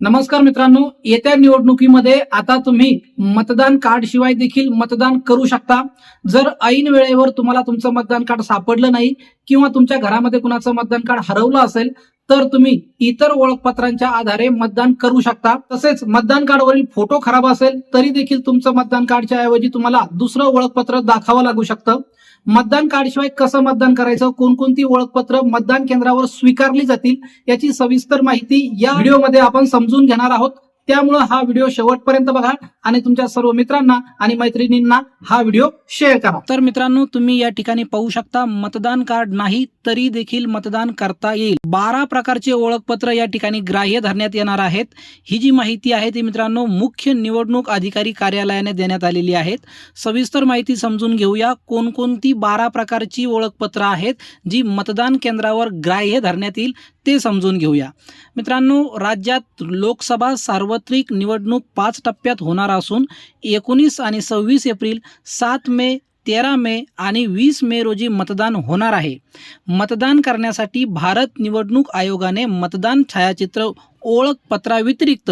नमस्कार मित्रांनो येत्या निवडणुकीमध्ये आता तुम्ही मतदान कार्ड शिवाय देखील मतदान करू शकता. जर ऐन वेळेवर तुम्हाला तुमचं मतदान कार्ड सापडलं नाही किंवा तुमच्या घरामध्ये कुणाचं मतदान कार्ड हरवलं असेल तर तुम्ही इतर ओळखपत्रांच्या आधारे मतदान करू शकता. तसेच मतदान कार्डवरील फोटो खराब असेल तरी देखील तुमचं मतदान कार्डच्या ऐवजी तुम्हाला दुसरं ओळखपत्र दाखवावं लागू शकतं. मतदान कार्डशिवाय कसं मतदान करायचं कोणकोणती ओळखपत्र मतदान केंद्रावर स्वीकारली जातील याची सविस्तर माहिती या व्हिडिओमध्ये आपण समजून घेणार आहोत. त्यामुळं हा व्हिडिओ शेवटपर्यंत बघा आणि तुमच्या सर्व मित्रांना आणि मैत्रिणींना हा व्हिडिओ शेअर करा. तर मित्रांनो तुम्ही या ठिकाणी पाहू शकता मतदान कार्ड नाही तरी देखील मतदान करता येईल. बारा प्रकारचे ओळखपत्र या ठिकाणी ग्राह्य धरण्यात येणार आहेत. ही जी माहिती आहे ती मित्रांनो मुख्य निवडणूक अधिकारी कार्यालयाने देण्यात आलेली आहेत. सविस्तर माहिती समजून घेऊया. कोणकोणती बारा प्रकारची ओळखपत्र आहेत जी मतदान केंद्रावर ग्राह्य धरण्यात येईल ते समजून घेऊया. मित्रांनो राज्यात लोकसभा सार्वत्रिक निवडणूक पाच टप्प्यात होणार असून एकोणीस आणि सव्वीस एप्रिल सात मे तेरा मे आणि वीस मे रोजी मतदान होणार आहे. मतदान करण्यासाठी भारत निवडणूक आयोगाने मतदान छायाचित्र ओळखपत्राव्यतिरिक्त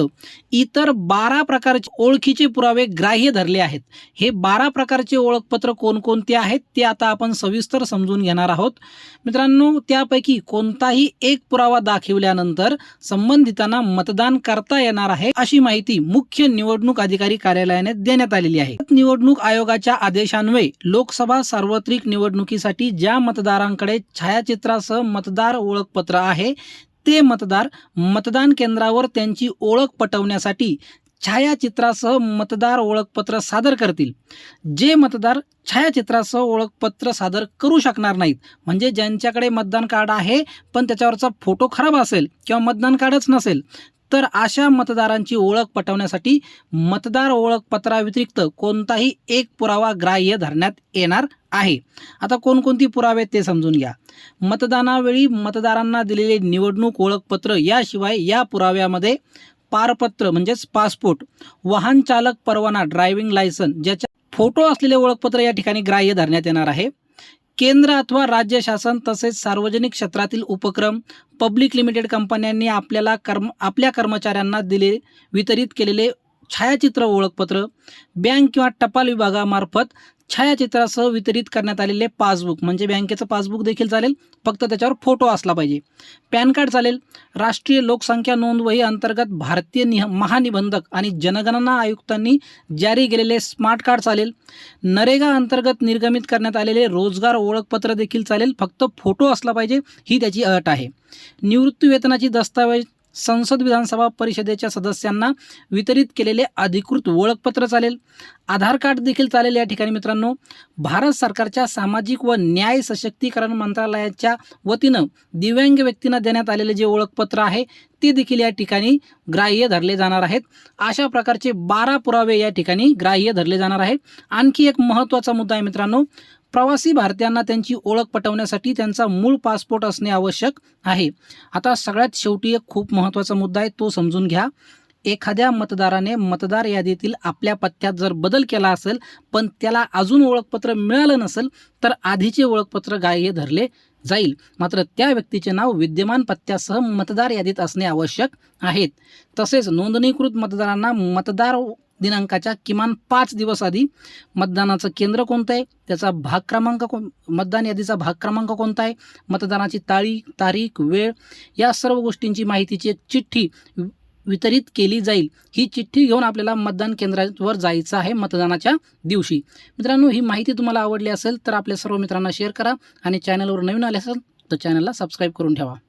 इतर बारा प्रकारचे ओळखीचे पुरावे ग्राह्य धरले आहेत. हे बारा प्रकारचे ओळखपत्र कोणकोणते आहेत ते आता आपण सविस्तर समजून घेणार आहोत. मित्रांनो त्यापैकी कोणताही एक पुरावा दाखविल्यानंतर संबंधितांना मतदान करता येणार आहे अशी माहिती मुख्य निवडणूक अधिकारी कार्यालयाने देण्यात आलेली आहे. निवडणूक आयोगाच्या आदेशान्वये लोकसभा सार्वत्रिक निवडणुकीसाठी ज्या मतदारांकडे छायाचित्रासह मतदार ओळखपत्र आहे ते मतदार मतदान केंद्रावर त्यांची ओळख पटवण्यासाठी छायाचित्रासह मतदार ओळखपत्र सादर करतील. जे मतदार छायाचित्रासह ओळखपत्र सादर करू शकणार नाहीत म्हणजे ज्यांच्याकडे मतदान कार्ड आहे पण त्याच्यावरचा फोटो खराब असेल किंवा मतदान कार्डच नसेल तर अशा मतदारांची ओळख पटवण्यासाठी मतदार ओळखपत्राव्यतिरिक्त कोणताही एक पुरावा ग्राह्य धरण्यात येणार आहे. आता कोणकोणती पुरावे ते समजून घ्या. मतदानावेळी मतदारांना दिलेले निवडणूक ओळखपत्र याशिवाय या पुराव्यामध्ये पारपत्र म्हणजेच पासपोर्ट वाहन चालक परवाना ड्रायव्हिंग लायसन ज्याच्या फोटो असलेले ओळखपत्र या ठिकाणी ग्राह्य धरण्यात येणार आहे. केंद्र अथवा राज्य शासन तसेच सार्वजनिक क्षेत्रातील उपक्रम पब्लिक लिमिटेड कंपन्यांनी आपल्याला कर्म आपल्या कर्मचाऱ्यांना दिले वितरित केलेले छायाचित्र ओळखपत्र बँक किंवा टपाल विभागामार्फत छायाचित्रासह वितरित करण्यात आलेले पासबुक म्हणजे बँकेचं पासबुक देखील चालेल फक्त त्याच्यावर फोटो असला पाहिजे. पॅन कार्ड चालेल राष्ट्रीय लोकसंख्या नोंदवही अंतर्गत भारतीय निह महानिबंधक आणि जनगणना आयुक्तांनी जारी केलेले स्मार्ट कार्ड चालेल. नरेगा अंतर्गत निर्गमित करण्यात आलेले रोजगार ओळखपत्र देखील चालेल फक्त फोटो असला पाहिजे ही त्याची अट आहे. निवृत्ती वेतनाची दस्तावेज संसद विधानसभा परिषदेच्या सदस्यांना वितरित केलेले अधिकृत ओळखपत्र चालेल. आधार कार्ड देखील चालेल या ठिकाणी मित्रांनो. भारत सरकारच्या सामाजिक व न्याय सशक्तीकरण मंत्रालयाच्या वतीनं दिव्यांग व्यक्तींना देण्यात आलेले जे ओळखपत्र आहे ते देखील या ठिकाणी ग्राह्य धरले जाणार आहेत. अशा प्रकारचे बारा पुरावे या ठिकाणी ग्राह्य धरले जाणार आहे आणखी एक महत्त्वाचा मुद्दा आहे मित्रांनो. प्रवासी भारतीयांना त्यांची ओळख पटवण्यासाठी त्यांचा मूळ पासपोर्ट असणे आवश्यक आहे. आता सगळ्यात शेवटी एक खूप महत्त्वाचा मुद्दा आहे तो समजून घ्या. एखाद्या मतदाराने मतदार यादीतील आपल्या पत्त्यात जर बदल केला असेल पण त्याला अजून ओळखपत्र मिळालं नसेल तर आधीचे ओळखपत्र ग्राह्य धरले जाईल. मात्र त्या व्यक्तीचे नाव विद्यमान पत्त्यासह मतदार यादीत असणे आवश्यक आहेत तसेच नोंदणीकृत मतदारांना मतदार दिनांकाच्या किमान पाच दिवस आधी मतदानाचं केंद्र कोणतं आहे? त्याचा भाग क्रमांक कोण मतदान यादीचा भाग क्रमांक कोणता आहे? मतदानाची ताळी तारीख वेळ या सर्व गोष्टींची माहितीची एक चिठ्ठी वि- वितरित केली जाईल. ही चिठ्ठी घेऊन आपल्याला मतदान केंद्रावर जायचं आहे मतदानाच्या दिवशी. मित्रांनो ही माहिती तुम्हाला आवडली असेल तर आपल्या सर्व मित्रांना शेअर करा आणि चॅनलवर नवीन आले असेल तर चॅनलला सबस्क्राईब करून ठेवा.